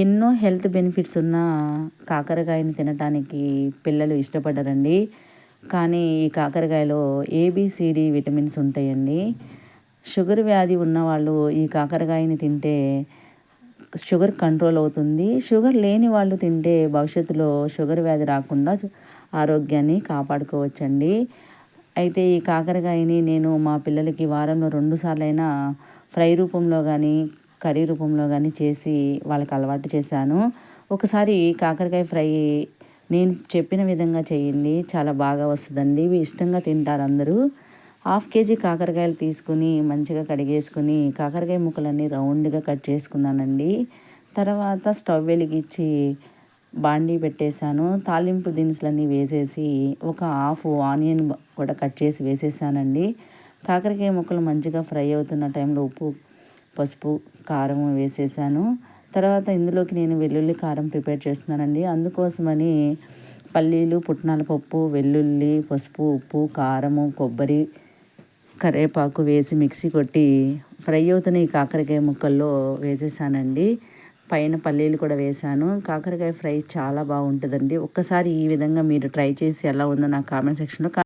ఎన్నో health benefits ఉన్న కాకరకాయని తినటానికి పిల్లలు ఇష్టపడరండి. కానీ ఈ కాకరకాయలో ఏబిసిడి విటమిన్స్ ఉంటాయండి. షుగర్ వ్యాధి ఉన్నవాళ్ళు ఈ కాకరకాయని తింటే షుగర్ కంట్రోల్ అవుతుంది. షుగర్ లేని వాళ్ళు తింటే భవిష్యత్తులో షుగర్ వ్యాధి రాకుండా ఆరోగ్యాన్ని కాపాడుకోవచ్చండి. అయితే ఈ కాకరకాయని నేను మా పిల్లలకి వారంలో రెండు సార్లైనా ఫ్రై రూపంలో కానీ కర్రీ రూపంలో కానీ చేసి వాళ్ళకి అలవాటు చేశాను. ఒకసారి కాకరకాయ ఫ్రై నేను చెప్పిన విధంగా చేయండి. చాలా బాగా వస్తుందండి. ఇవి ఇష్టంగా తింటారు అందరూ. హాఫ్ కేజీ కాకరకాయలు తీసుకుని మంచిగా కడిగేసుకుని కాకరకాయ ముక్కలన్నీ రౌండ్గా కట్ చేసుకున్నానండి. తర్వాత స్టవ్ వెలిగించి బాండీ పెట్టేశాను. తాలింపు దినుసులన్నీ వేసేసి ఒక హాఫ్ ఆనియన్ కూడా కట్ చేసి వేసేసానండి. కాకరకాయ ముక్కలు మంచిగా ఫ్రై అవుతున్న టైంలో ఉప్పు పసుపు కారం వేసేసాను. తర్వాత ఇందులోకి నేను వెల్లుల్లి కారం ప్రిపేర్ చేస్తున్నానండి. అందుకోసమని పల్లీలు పుట్నాల పప్పు వెల్లుల్లి పసుపు ఉప్పు కారము కొబ్బరి కరివేపాకు వేసి మిక్సీ కొట్టి ఫ్రై అవుతున్న ఈ కాకరకాయ ముక్కల్లో వేసేసానండి. పైన పల్లీలు కూడా వేసాను. కాకరకాయ ఫ్రై చాలా బాగుంటుందండి. ఒక్కసారి ఈ విధంగా మీరు ట్రై చేసి ఎలా ఉందో నా కామెంట్ సెక్షన్లో